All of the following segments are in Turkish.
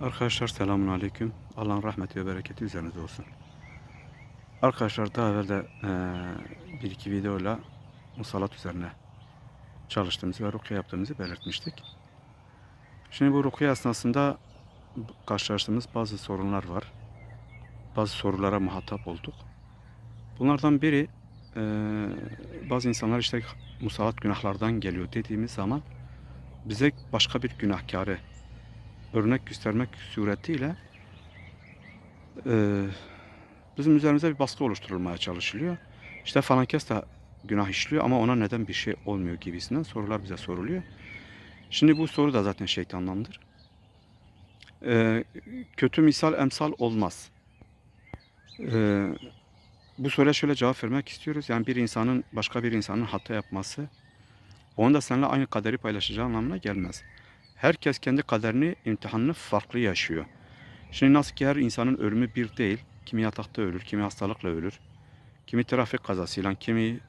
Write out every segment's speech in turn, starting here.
Arkadaşlar selamun aleyküm. Allah'ın rahmeti ve bereketi üzerinize olsun. Arkadaşlar daha evvel de eee, bir iki videoyla musallat üzerine çalıştığımızı ve rukiye yaptığımızı belirtmiştik. Şimdi bu rukiye esnasında karşılaştığımız bazı sorunlar var. Bazı sorulara muhatap olduk. Bunlardan biri eee, bazı insanlar işte musallat günahlardan geliyor dediğimiz zaman bize başka bir günahkarı örnek göstermek suretiyle e, bizim üzerimize bir baskı oluşturulmaya çalışılıyor. İşte falan kes de günah işliyor ama ona neden bir şey olmuyor gibisinden sorular bize soruluyor. Şimdi bu soru da zaten şeytandandır. E, kötü misal emsal olmaz. E, bu soruya şöyle cevap vermek istiyoruz. Yani bir insanın başka bir insanın hata yapması onun da seninle aynı kaderi paylaşacağı anlamına gelmez herkes kendi kaderini, imtihanını farklı yaşıyor. Şimdi nasıl ki her insanın ölümü bir değil. Kimi yatakta ölür, kimi hastalıkla ölür. Kimi trafik kazasıyla, kimi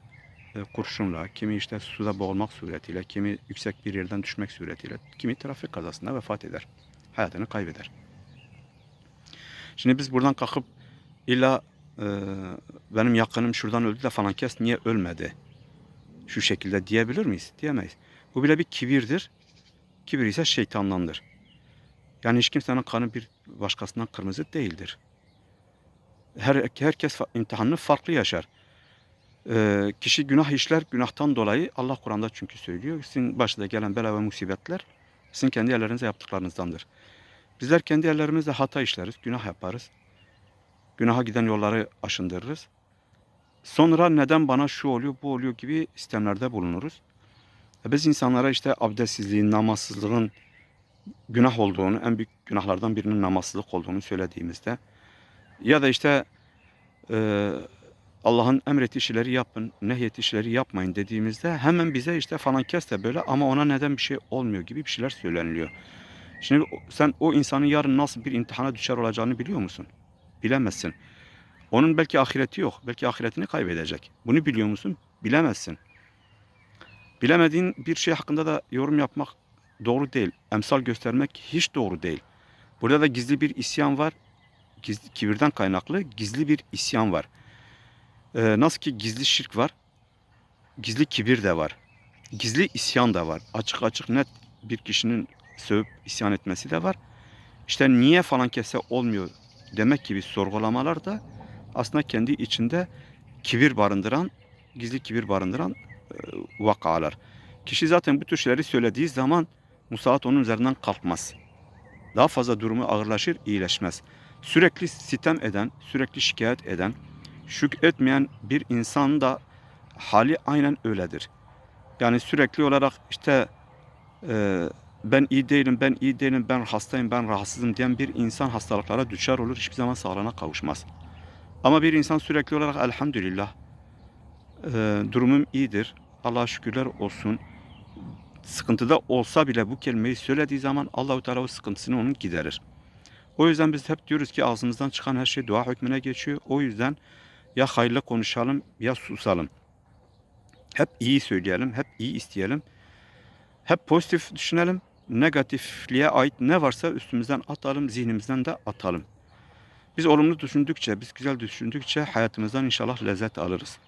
e, kurşunla, kimi işte suda boğulmak suretiyle, kimi yüksek bir yerden düşmek suretiyle, kimi trafik kazasında vefat eder. Hayatını kaybeder. Şimdi biz buradan kalkıp illa e, benim yakınım şuradan öldü de falan kes niye ölmedi? Şu şekilde diyebilir miyiz? Diyemeyiz. Bu bile bir kibirdir. Kibir ise şeytandandır. Yani hiç kimsenin kanı bir başkasından kırmızı değildir. Her, herkes imtihanını farklı yaşar. Ee, kişi günah işler, günahtan dolayı Allah Kur'an'da çünkü söylüyor. Sizin başına gelen bela ve musibetler sizin kendi ellerinize yaptıklarınızdandır. Bizler kendi ellerimizle hata işleriz, günah yaparız. Günaha giden yolları aşındırırız. Sonra neden bana şu oluyor, bu oluyor gibi istemlerde bulunuruz. E Biz insanlara işte abdestsizliğin, namazsızlığın günah olduğunu, en büyük günahlardan birinin namazsızlık olduğunu söylediğimizde ya da işte e, Allah'ın emrettiği şeyleri yapın, nehyettiği şeyleri yapmayın dediğimizde hemen bize işte falan kes de böyle ama ona neden bir şey olmuyor gibi bir şeyler söyleniliyor. Şimdi sen o insanın yarın nasıl bir imtihana düşer olacağını biliyor musun? Bilemezsin. Onun belki ahireti yok. Belki ahiretini kaybedecek. Bunu biliyor musun? Bilemezsin. Bilemediğin bir şey hakkında da yorum yapmak doğru değil. Emsal göstermek hiç doğru değil. Burada da gizli bir isyan var. Gizli, kibirden kaynaklı gizli bir isyan var. Ee, nasıl ki gizli şirk var, gizli kibir de var. Gizli isyan da var. Açık açık net bir kişinin sövüp isyan etmesi de var. İşte niye falan kese olmuyor demek gibi sorgulamalar da aslında kendi içinde kibir barındıran, gizli kibir barındıran vakalar. Kişi zaten bu tür şeyleri söylediği zaman musallat onun üzerinden kalkmaz. Daha fazla durumu ağırlaşır, iyileşmez. Sürekli sitem eden, sürekli şikayet eden, şükretmeyen bir insan da hali aynen öyledir. Yani sürekli olarak işte e, ben iyi değilim, ben iyi değilim, ben hastayım, ben rahatsızım diyen bir insan hastalıklara düşer olur, hiçbir zaman sağlığına kavuşmaz. Ama bir insan sürekli olarak elhamdülillah e, durumum iyidir, Allah'a şükürler olsun. Sıkıntıda olsa bile bu kelimeyi söylediği zaman Allahu Teala o sıkıntısını onun giderir. O yüzden biz hep diyoruz ki ağzımızdan çıkan her şey dua hükmüne geçiyor. O yüzden ya hayırlı konuşalım ya susalım. Hep iyi söyleyelim, hep iyi isteyelim. Hep pozitif düşünelim. Negatifliğe ait ne varsa üstümüzden atalım, zihnimizden de atalım. Biz olumlu düşündükçe, biz güzel düşündükçe hayatımızdan inşallah lezzet alırız.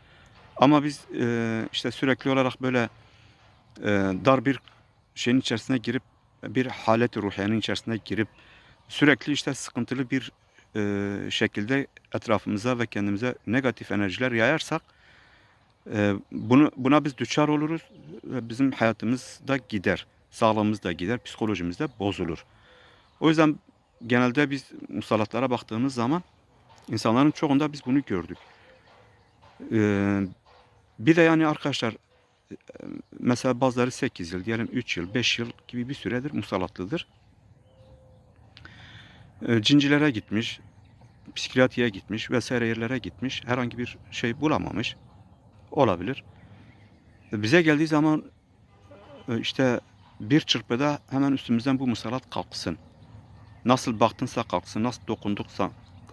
Ama biz e, işte sürekli olarak böyle e, dar bir şeyin içerisine girip bir halet ruhiyenin içerisine girip sürekli işte sıkıntılı bir e, şekilde etrafımıza ve kendimize negatif enerjiler yayarsak e, bunu buna biz düşer oluruz ve bizim hayatımız da gider, sağlığımız da gider, psikolojimiz de bozulur. O yüzden genelde biz musallatlara baktığımız zaman insanların çoğunda biz bunu gördük. E, bir de yani arkadaşlar e, mesela bazıları 8 yıl, diyelim 3 yıl, 5 yıl gibi bir süredir musallatlıdır. E, cincilere gitmiş, psikiyatriye gitmiş vesaire yerlere gitmiş. Herhangi bir şey bulamamış. Olabilir. E, Bize geldiği zaman işte bir çırpıda hemen üstümüzden bu musallat kalksın. Nasıl baktınsa kalksın, nasıl dokunduksa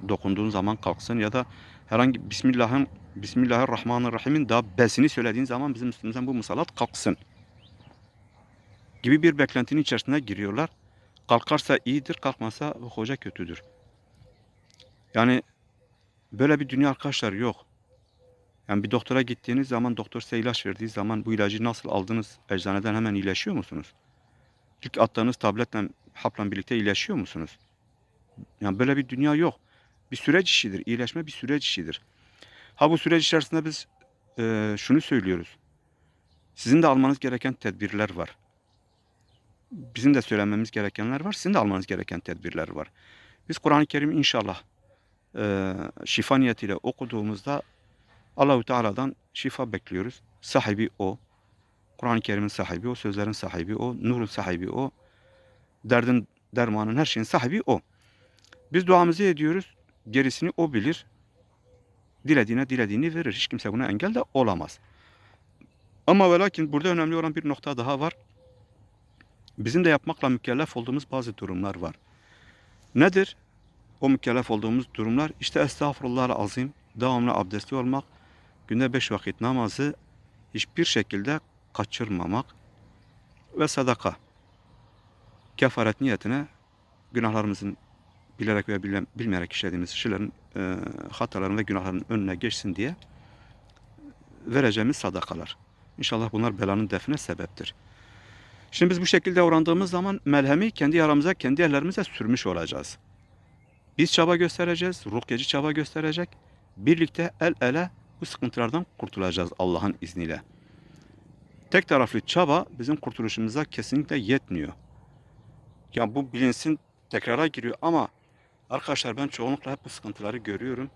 dokunduğun zaman kalksın ya da herhangi Bismillah'ın Bismillahirrahmanirrahim'in daha besini söylediğin zaman bizim üstümüzden bu musallat kalksın gibi bir beklentinin içerisine giriyorlar. Kalkarsa iyidir, kalkmasa hoca kötüdür. Yani böyle bir dünya arkadaşlar yok. Yani bir doktora gittiğiniz zaman doktor size ilaç verdiği zaman bu ilacı nasıl aldınız? Eczaneden hemen iyileşiyor musunuz? İlk attığınız tabletle, hapla birlikte iyileşiyor musunuz? Yani böyle bir dünya yok. Bir süreç işidir. İyileşme bir süreç işidir. Ha bu süreç içerisinde biz e, şunu söylüyoruz. Sizin de almanız gereken tedbirler var. Bizim de söylememiz gerekenler var. Sizin de almanız gereken tedbirler var. Biz Kur'an-ı Kerim inşallah e, şifa niyetiyle okuduğumuzda Allahu Teala'dan şifa bekliyoruz. Sahibi o. Kur'an-ı Kerim'in sahibi o, sözlerin sahibi o, nurun sahibi o. Derdin, dermanın, her şeyin sahibi o. Biz duamızı ediyoruz. Gerisini o bilir. Dilediğine dilediğini verir. Hiç kimse buna engel de olamaz. Ama ve lakin burada önemli olan bir nokta daha var. Bizim de yapmakla mükellef olduğumuz bazı durumlar var. Nedir? O mükellef olduğumuz durumlar işte estağfurullah azim, devamlı abdestli olmak, günde beş vakit namazı hiçbir şekilde kaçırmamak ve sadaka. Kefaret niyetine günahlarımızın bilerek veya bile- bilmeyerek işlediğimiz şeylerin, e, hataların ve günahların önüne geçsin diye vereceğimiz sadakalar. İnşallah bunlar belanın define sebeptir. Şimdi biz bu şekilde orandığımız zaman melhemi kendi yaramıza, kendi ellerimize sürmüş olacağız. Biz çaba göstereceğiz, rukyacı çaba gösterecek. Birlikte el ele bu sıkıntılardan kurtulacağız Allah'ın izniyle. Tek taraflı çaba bizim kurtuluşumuza kesinlikle yetmiyor. Ya bu bilinsin tekrara giriyor ama arkadaşlar ben çoğunlukla hep bu sıkıntıları görüyorum.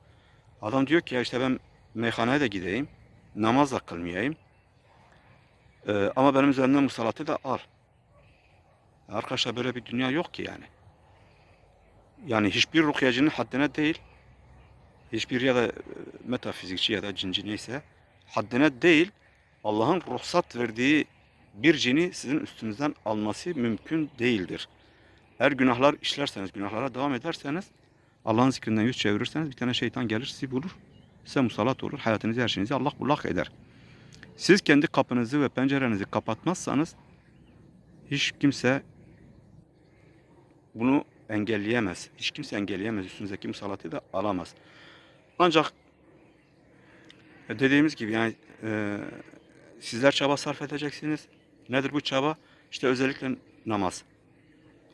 Adam diyor ki ya işte ben meyhaneye de gideyim, namaz da kılmayayım. Ee, ama benim üzerimden musallatı da al. Arkadaşlar böyle bir dünya yok ki yani. Yani hiçbir rukyacının haddine değil, hiçbir ya da e, metafizikçi ya da cinci neyse haddine değil Allah'ın ruhsat verdiği bir cini sizin üstünüzden alması mümkün değildir. Eğer günahlar işlerseniz, günahlara devam ederseniz, Allah'ın zikrinden yüz çevirirseniz bir tane şeytan gelir sizi bulur. Size musallat olur. Hayatınızı, her şeyinizi Allah bullak eder. Siz kendi kapınızı ve pencerenizi kapatmazsanız hiç kimse bunu engelleyemez. Hiç kimse engelleyemez. Üstünüzdeki musallatı da alamaz. Ancak e, dediğimiz gibi yani e, sizler çaba sarf edeceksiniz. Nedir bu çaba? İşte özellikle namaz.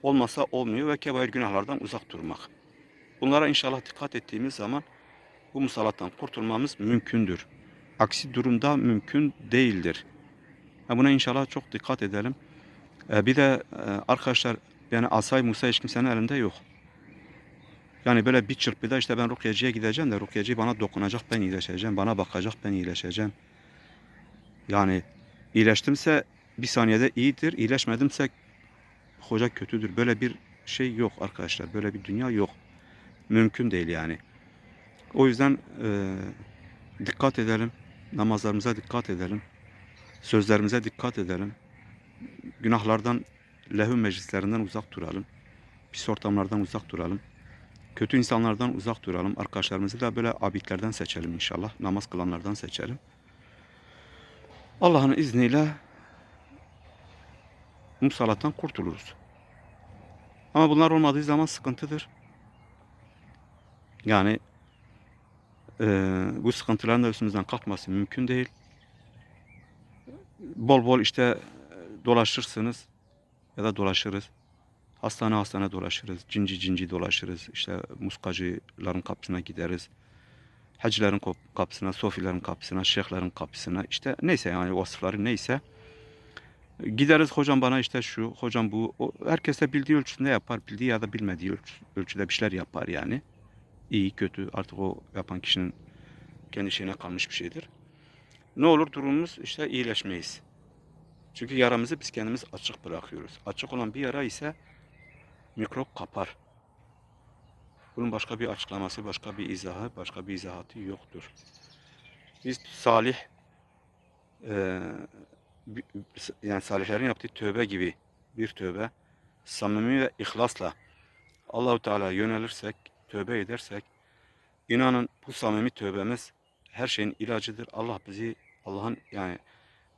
Olmasa olmuyor ve kebair günahlardan uzak durmak. Bunlara inşallah dikkat ettiğimiz zaman bu musallattan kurtulmamız mümkündür. Aksi durumda mümkün değildir. Buna inşallah çok dikkat edelim. E, bir de e, arkadaşlar yani asay Musa hiç kimsenin elinde yok. Yani böyle bir çırpıda işte ben rukyacıya gideceğim de rukyacı bana dokunacak ben iyileşeceğim. Bana bakacak ben iyileşeceğim. Yani iyileştimse bir saniyede iyidir. iyileşmedimse hoca kötüdür. Böyle bir şey yok arkadaşlar. Böyle bir dünya yok. Mümkün değil yani. O yüzden e, dikkat edelim. Namazlarımıza dikkat edelim. Sözlerimize dikkat edelim. Günahlardan, lehv meclislerinden uzak duralım. Pis ortamlardan uzak duralım. Kötü insanlardan uzak duralım. Arkadaşlarımızı da böyle abidlerden seçelim inşallah. Namaz kılanlardan seçelim. Allah'ın izniyle musallattan kurtuluruz. Ama bunlar olmadığı zaman sıkıntıdır. Yani eee, bu sıkıntıların da üstümüzden kalkması mümkün değil. Bol bol işte e, dolaşırsınız ya da dolaşırız. Hastane hastane dolaşırız. Cinci cinci dolaşırız. İşte muskacıların kapısına gideriz. Hacıların kapısına, sofilerin kapısına, şeyhlerin kapısına. işte neyse yani vasıfları neyse. Gideriz hocam bana işte şu, hocam bu. O, herkes de bildiği ölçüsünde yapar. Bildiği ya da bilmediği ölç- ölçüde bir şeyler yapar yani. İyi, kötü artık o yapan kişinin kendi şeyine kalmış bir şeydir. Ne olur durumumuz işte iyileşmeyiz. Çünkü yaramızı biz kendimiz açık bırakıyoruz. Açık olan bir yara ise mikrop kapar. Bunun başka bir açıklaması, başka bir izahı, başka bir izahatı yoktur. Biz salih, bi- yani salihlerin yaptığı tövbe gibi bir tövbe, samimi ve ihlasla Allahu Teala yönelirsek, tövbe edersek, inanın bu samimi tövbemiz her şeyin ilacıdır. Allah bizi Allah'ın yani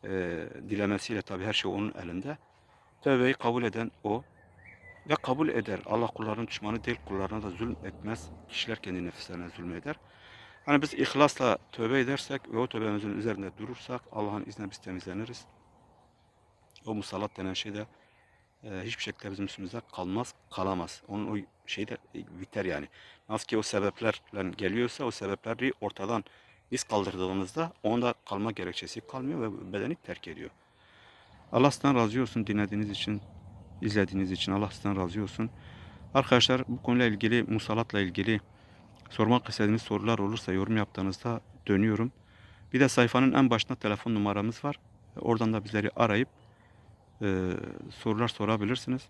eee, dilemesiyle tabii her şey onun elinde. Tövbeyi kabul eden o. ve kabul eder. Allah kullarının düşmanı değil, kullarına da zulm etmez. Kişiler kendi nefislerine zulmeder. Hani biz ihlasla tövbe edersek ve o tövbemizin üzerinde durursak Allah'ın izniyle biz temizleniriz. O musallat denen şey de e, hiçbir şekilde bizim üstümüzde kalmaz, kalamaz. Onun o şey de e, biter yani. Nasıl ki o sebeplerle geliyorsa o sebepleri ortadan biz kaldırdığımızda onda kalma gerekçesi kalmıyor ve bedeni terk ediyor. Allah sizden razı olsun dinlediğiniz için, izlediğiniz için Allah sizden razı olsun. Arkadaşlar bu konuyla ilgili, musallatla ilgili sormak istediğiniz sorular olursa yorum yaptığınızda dönüyorum. Bir de sayfanın en başında telefon numaramız var. Oradan da bizleri arayıp sorular sorabilirsiniz.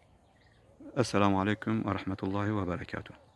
Esselamu Aleyküm ve Rahmetullahi ve Berekatuhu.